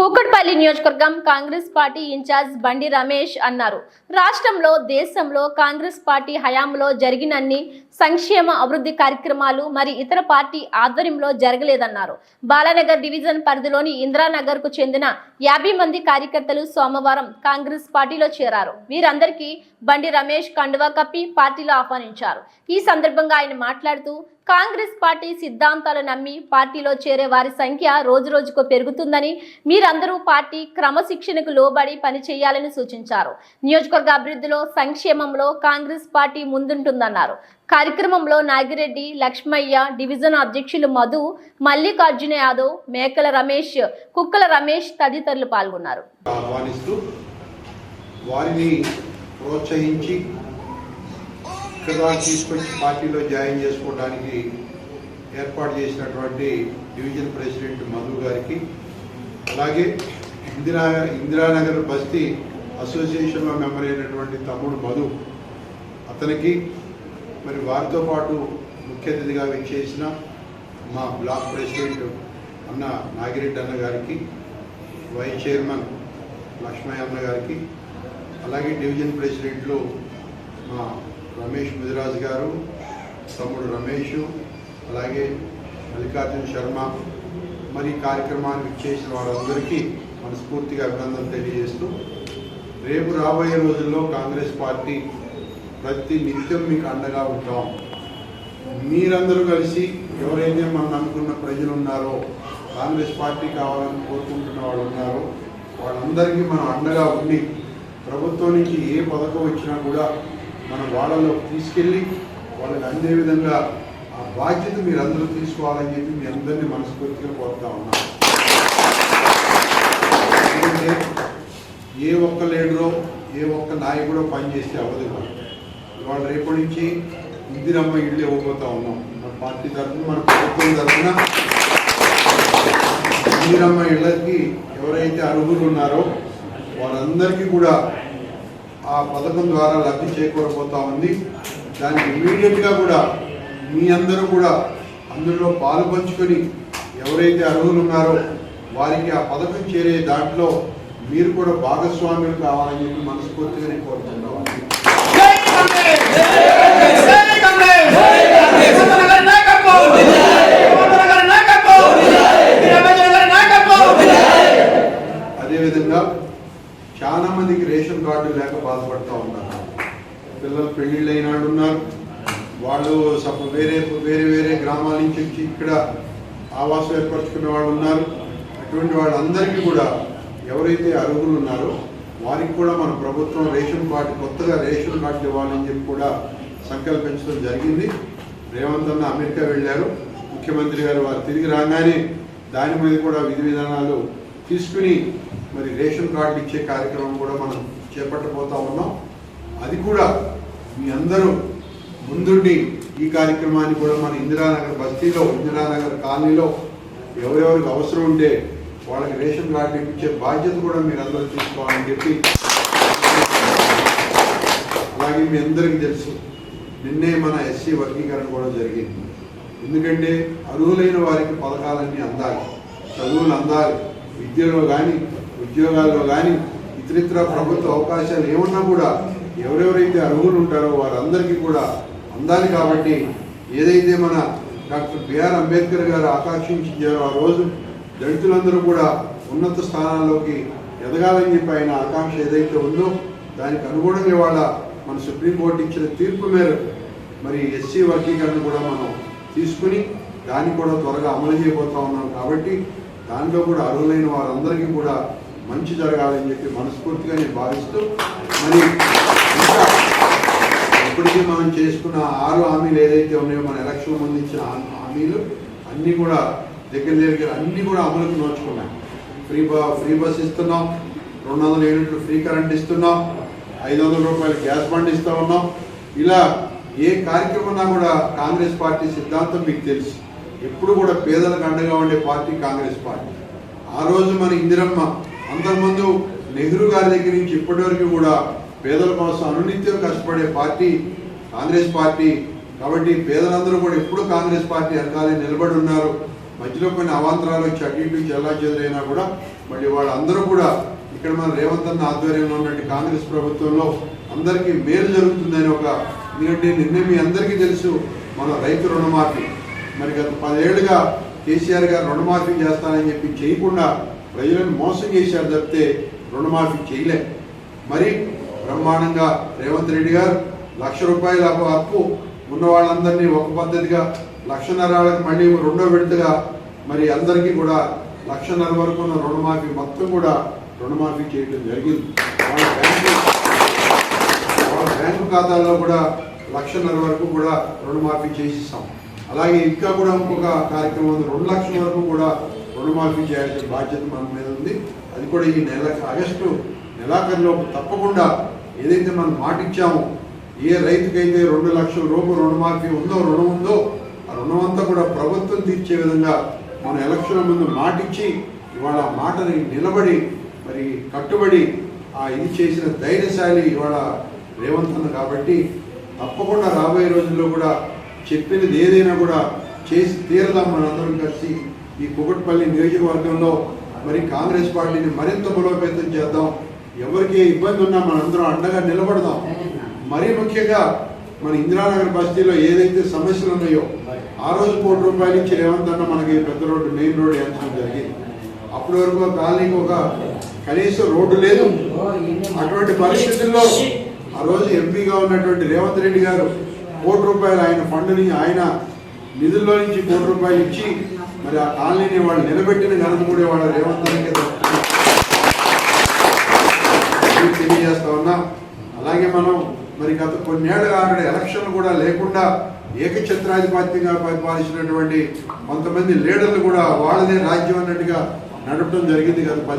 కూకట్పల్లి నియోజకవర్గం Congress party incharge బండి రమేష్ అన్నారు. రాష్ట్రంలో దేశంలో కాంగ్రెస్ పార్టీ హయాంలో జరిగినన్ని సంక్షేమ అభివృద్ధి కార్యక్రమాలు మరి ఇతర పార్టీ ఆధ్వర్యంలో జరగలేదన్నారు. బాలానగర్ డివిజన్ పరిధిలోని ఇందిరానగర్కు చెందిన యాభై మంది కార్యకర్తలు సోమవారం కాంగ్రెస్ పార్టీలో చేరారు. వీరందరికీ బండి రమేష్ కండువా కప్పి పార్టీలో ఆహ్వానించారు. ఈ సందర్భంగా ఆయన మాట్లాడుతూ కాంగ్రెస్ పార్టీ సిద్ధాంతాలు నమ్మి పార్టీలో చేరే వారి సంఖ్య రోజు రోజుకు పెరుగుతుందని మీరందరూ పార్టీ క్రమశిక్షణకు లోబడి పనిచేయాలని సూచించారు. నియోజకవర్గ అభివృద్ధిలో సంక్షేమంలో కాంగ్రెస్ పార్టీ ముందుంటుందన్నారు. కార్యక్రమంలో నాగిరెడ్డి లక్ష్మయ్య డివిజన్ అధ్యక్షులు మధు మల్లికార్జున యాదవ్ మేకల రమేష్ కుక్కల రమేష్ తదితరులు పాల్గొన్నారు. వారిని ప్రోత్సహించి ఇక్కడ తీసుకొచ్చి పార్టీలో జాయిన్ చేసుకోవడానికి ఏర్పాటు చేసినటువంటి డివిజన్ ప్రెసిడెంట్ మధు గారికి అలాగే ఇందిరా ఇందిరానగర్ బస్తీ అసోసియేషన్లో మెంబర్ అయినటువంటి తమ్ముడు మధు అతనికి మరి వారితో పాటు ముఖ్య అతిథిగా విచ్చేసిన మా బ్లాక్ ప్రెసిడెంట్ అన్న నాగిరెడ్డి అన్న గారికి వైస్ చైర్మన్ లక్ష్మయ్య అన్న గారికి అలాగే డివిజన్ ప్రెసిడెంట్లు మా రమేష్ ముదిరాజు గారు తమ్ముడు రమేష్ అలాగే మల్లికార్జున శర్మ. మరి కార్యక్రమానికి ఇచ్చేసిన వారందరికీ మనస్ఫూర్తిగా అభినందనలు తెలియజేస్తూ రేపు రాబోయే రోజుల్లో కాంగ్రెస్ పార్టీ ప్రతి నిత్యం మీకు అండగా ఉంటాం. మీరందరూ కలిసి ఎవరైతే మనం అనుకున్న ప్రజలు ఉన్నారో కాంగ్రెస్ పార్టీ కావాలని కోరుకుంటున్న వాళ్ళు ఉన్నారో వాళ్ళందరికీ మనం అండగా ఉండి ప్రభుత్వం నుంచి ఏ పథకం వచ్చినా కూడా మనం వాళ్ళలో తీసుకెళ్ళి వాళ్ళని అందే విధంగా ఆ బాధ్యత మీరందరూ తీసుకోవాలని చెప్పి మీ అందరినీ మనస్ఫూర్తిగా కోరుతా ఉన్నాం ఏ ఒక్క లీడరో ఏ ఒక్క నాయకుడో పనిచేస్తే అవ్వదు ఇవాళ. ఇవాళ రేపటి నుంచి ఇందిరమ్మ ఇళ్ళు ఇవ్వబోతా ఉన్నాం మన పార్టీ తరఫున మన ప్రభుత్వం తరఫున ఇందిరమ్మ ఇళ్ళకి ఎవరైతే అర్హులు ఉన్నారో వారందరికీ కూడా ఆ పథకం ద్వారా లబ్ధి చేకూరబోతా ఉంది దానికి ఇమీడియట్గా కూడా మీ అందరూ కూడా అందులో పాలు పంచుకొని ఎవరైతే అర్హులు ఉన్నారో వారికి ఆ పథకం చేరే దాంట్లో మీరు కూడా భాగస్వామ్యులు కావాలని చెప్పి మనస్ఫూర్తిగా నేను కోరుతున్నాను పిల్లలు పెళ్ళిళ్ళు అయిన వాళ్ళు ఉన్నారు వాళ్ళు వేరే వేరే వేరే గ్రామాల నుంచి వచ్చి ఇక్కడ ఆవాసం ఏర్పరచుకునే వాళ్ళు ఉన్నారు. అటువంటి వాళ్ళందరికీ కూడా ఎవరైతే అర్హులు ఉన్నారో వారికి కూడా మన ప్రభుత్వం రేషన్ కార్డు కొత్తగా రేషన్ కార్డు ఇవ్వాలని చెప్పి కూడా సంకల్పించడం జరిగింది. రేవంత్ అన్న అమెరికా వెళ్ళారు. ముఖ్యమంత్రి గారు వారు తిరిగి రాగానే దాని మీద కూడా విధి విధానాలు తీసుకుని మరి రేషన్ కార్డు ఇచ్చే కార్యక్రమం కూడా మనం చేపట్టబోతా ఉన్నాం. అది కూడా మీ అందరూ ముందుండి ఈ కార్యక్రమాన్ని కూడా మన ఇందిరానగర్ బస్తీలో ఇందిరానగర్ కాలనీలో ఎవరెవరికి అవసరం ఉంటే వాళ్ళకి రేషన్ కార్డు ఇప్పించే బాధ్యత కూడా మీరందరూ తీసుకోవాలని చెప్పి అలాగే మీ అందరికీ తెలుసు నిన్నే మన ఎస్సీ వర్గీకరణ కూడా జరిగింది. ఎందుకంటే అర్హులైన వారికి పథకాలన్నీ అందాలి చదువులు అందాలి విద్యలో కానీ ఉద్యోగాల్లో కానీ ఇతరితర ప్రభుత్వ అవకాశాలు ఏమన్నా కూడా ఎవరెవరైతే అర్హులు ఉంటారో వారందరికీ కూడా అందాలి కాబట్టి ఏదైతే మన డాక్టర్ బిఆర్ అంబేద్కర్ గారు ఆకాంక్షించారో ఆ రోజు దళితులందరూ కూడా ఉన్నత స్థానాల్లోకి ఎదగాలని చెప్పి ఆయన ఆకాంక్ష ఏదైతే ఉందో దానికి అనుగుణంగా ఇవాళ మన సుప్రీంకోర్టు ఇచ్చిన తీర్పు మేరకు మరి ఎస్సీ వర్గీకరణ కూడా మనం తీసుకుని దాన్ని కూడా త్వరగా అమలు చేయబోతా ఉన్నాం కాబట్టి దాంట్లో కూడా అర్హులైన వారందరికీ కూడా మంచి జరగాలని చెప్పి మనస్ఫూర్తిగా నేను భావిస్తూ మరి ఇంకా ఇప్పటికీ మనం చేసుకున్న ఆరు హామీలు ఏదైతే ఉన్నాయో మన ఎలక్షన్ ముందు ఇచ్చిన హామీలు అన్నీ కూడా దగ్గర దగ్గర అన్నీ కూడా అమలుకు నోచుకున్నాయి. ఫ్రీ బ ఫ్రీ బస్ ఇస్తున్నాం రెండు వందల యూనిట్లు ఫ్రీ కరెంట్ ఇస్తున్నాం ఐదు వందల రూపాయలు గ్యాస్ బండ్ ఇస్తూ ఉన్నాం. ఇలా ఏ కార్యక్రమం ఉన్నా కూడా కాంగ్రెస్ పార్టీ సిద్ధాంతం మీకు తెలుసు. ఎప్పుడు కూడా పేదలకు అండగా ఉండే పార్టీ కాంగ్రెస్ పార్టీ. ఆ రోజు మన ఇందిరమ్మ అంతకుముందు నెహ్రూ గారి దగ్గర నుంచి ఇప్పటివరకు కూడా పేదల కోసం అనునిత్యం కష్టపడే పార్టీ కాంగ్రెస్ పార్టీ. కాబట్టి పేదలందరూ కూడా ఎప్పుడు కాంగ్రెస్ పార్టీ వెనకాలే నిలబడి ఉన్నారు. మధ్యలో కొన్ని అవాంతరాలు వచ్చి అటు ఇటు చెల్లా చెదరైనా కూడా మళ్ళీ వాళ్ళందరూ కూడా ఇక్కడ మన రేవంత్ అన్న ఆధ్వర్యంలో ఉన్నటువంటి కాంగ్రెస్ ప్రభుత్వంలో అందరికీ మేలు జరుగుతుందని ఒక ఎందుకంటే నిన్నే మీ అందరికీ తెలుసు మన రైతు రుణమాఫీ. మరి గత పదేళ్ళుగా కేసీఆర్ గారు రుణమాఫీ చేస్తానని చెప్పి చేయకుండా ప్రజలను మోసం చేశారు తప్పితే రుణమాఫీ చేయలే. మరి బ్రహ్మాండంగా రేవంత్ రెడ్డి గారు లక్ష రూపాయల అప్పు ఉన్న వాళ్ళందరినీ ఒక పద్ధతిగా లక్షన్నర వాళ్ళకి మళ్ళీ రెండో విడతగా మరి అందరికీ కూడా లక్షన్నర వరకు ఉన్న రుణమాఫీ మొత్తం కూడా రుణమాఫీ చేయడం జరిగింది. వాళ్ళ బ్యాంకు వాళ్ళ బ్యాంకు ఖాతాల్లో కూడా లక్షన్నర వరకు కూడా రుణమాఫీ చేసిస్తాం అలాగే ఇంకా కూడా ఇంకొక కార్యక్రమం రెండు లక్షల వరకు కూడా రుణమాఫీ చేయాల్సిన బాధ్యత మన మీద ఉంది. అది కూడా ఈ నెల ఆగస్టు నెలాఖరులో తప్పకుండా ఏదైతే మనం మాటిచ్చామో ఏ రైతుకైతే రెండు లక్షల రూపాయలు రుణమాఫీ ఉందో రుణం ఉందో ఆ రుణం అంతా కూడా ప్రభుత్వం తీర్చే విధంగా మన ఎలక్షన్ల ముందు మాటిచ్చి ఇవాళ మాటని నిలబడి మరి కట్టుబడి ఆ ఇది చేసిన ధైర్యశాలి ఇవాళ రేవంత్ అన్న కాబట్టి తప్పకుండా రాబోయే రోజుల్లో కూడా చెప్పినది ఏదైనా కూడా చేసి తీరదాం మనందరం కలిసి ఈ కుకట్పల్లి నియోజకవర్గంలో మరి కాంగ్రెస్ పార్టీని మరింత బలోపేతం చేద్దాం. ఎవరికి ఇబ్బంది ఉన్నా మనందరం అండగా నిలబడదాం. మరీ ముఖ్యంగా మన ఇందిరానగర్ బస్తీలో ఏదైతే సమస్యలు ఉన్నాయో ఆ రోజు కోటి రూపాయలు ఇచ్చి రేవంత్ అన్న మనకి పెద్ద రోడ్డు మెయిన్ రోడ్డు వేయించడం జరిగింది. అప్పటి వరకు కాలనీకి ఒక కనీసం రోడ్డు లేదు. అటువంటి పరిస్థితుల్లో ఆ రోజు ఎంపీగా ఉన్నటువంటి రేవంత్ రెడ్డి గారు కోటి రూపాయలు ఆయన ఫండ్ని ఆయన నిధుల్లో నుంచి కోటి రూపాయలు ఇచ్చి మరి ఆ కాలనీని వాళ్ళు నిలబెట్టిన ఘనత కూడా వాళ్ళ రేవంత్ రెడ్డి తెలియజేస్తా ఉన్నా. అలాగే మనం మరి గత కొన్నేళ్ళుగా అక్కడ ఎలక్షన్ కూడా లేకుండా ఏకఛత్రాధిపత్యంగా పరిపాలించినటువంటి కొంతమంది లీడర్లు కూడా వాళ్ళదే రాజ్యం అన్నట్టుగా నడపడం జరిగింది గత